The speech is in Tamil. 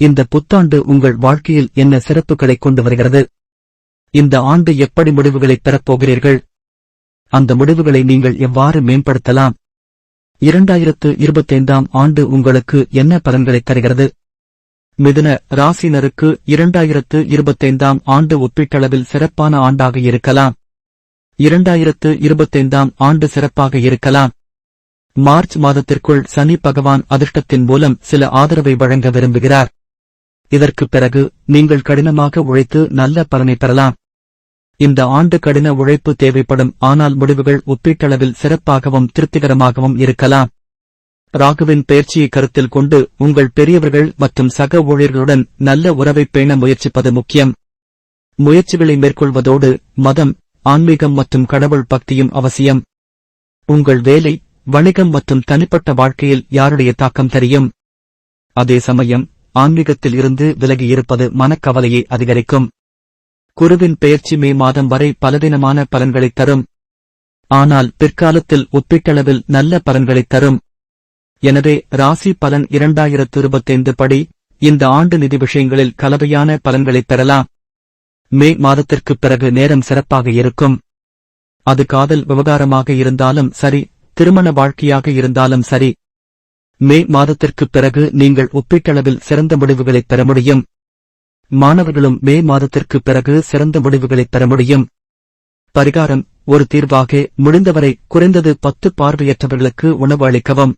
இந்த புத்தாண்டு உங்கள் வாழ்க்கையில் என்ன சிறப்புகளை கொண்டு வருகிறது? இந்த ஆண்டு எப்படி முடிவுகளை பெறப்போகிறீர்கள் அந்த முடிவுகளை நீங்கள் எவ்வாறு மேம்படுத்தலாம்? இரண்டாயிரத்து இருபத்தைந்தாம் ஆண்டு உங்களுக்கு என்ன பலன்களை தருகிறது? மிதுன ராசினருக்கு இரண்டாயிரத்து இருபத்தைந்தாம் ஆண்டு ஒப்பீட்டளவில் சிறப்பான ஆண்டாக இருக்கலாம். இரண்டாயிரத்து இருபத்தைந்தாம் ஆண்டு சிறப்பாக இருக்கலாம். மார்ச் மாதத்திற்குள் சனி பகவான் அதிர்ஷ்டத்தின் மூலம் சில ஆதரவை வழங்க விரும்புகிறார். இதற்குப் பிறகு நீங்கள் கடினமாக உழைத்து நல்ல பலனை பெறலாம். இந்த ஆண்டு கடின உழைப்பு தேவைப்படும் ஆனால் முடிவுகள் ஒப்பீட்டளவில் சிறப்பாகவும் திருப்திகரமாகவும் இருக்கலாம். ராகுவின் பயிற்சியை கருத்தில் கொண்டு உங்கள் பெரியவர்கள் மற்றும் சக ஊழியர்களுடன் நல்ல உறவை பேண முயற்சிப்பது முக்கியம். முயற்சிகளை மேற்கொள்வதோடு மதம் ஆன்மீகம் மற்றும் கடவுள் பக்தியும் அவசியம். உங்கள் வேலை வணிகம் மற்றும் தனிப்பட்ட வாழ்க்கையில் யாருடைய தாக்கம் தெரியும்? அதே சமயம் ஆன்மீகத்தில் இருந்து விலகி இருப்பது மனக்கவலையை அதிகரிக்கும். குருவின் பெயர்ச்சி மே மாதம் வரை பலவீனமான பலன்களைத் தரும். ஆனால் பிற்காலத்தில் ஒப்பீட்டளவில் நல்ல பலன்களைத் தரும். எனவே ராசி பலன் இரண்டாயிரத்து இருபத்தைந்து படி இந்த ஆண்டு நிதி விஷயங்களில் கலவையான பலன்களைப் பெறலாம். மே மாதத்திற்குப் பிறகு நேரம் சிறப்பாக இருக்கும். அது காதல் விவகாரமாக இருந்தாலும் சரி திருமண வாழ்க்கையாக இருந்தாலும் சரி மே மாதத்திற்குப் பிறகு நீங்கள் ஒப்பீட்டளவில் சிறந்த முடிவுகளை பெற முடியும். மாணவர்களும் மே மாதத்திற்கு பிறகு சிறந்த முடிவுகளை பெற முடியும். பரிகாரம் ஒரு தீர்வாக முடிந்தவரை குறைந்தது பத்து பார்வையற்றவர்களுக்கு உணவு அளிக்கவும்.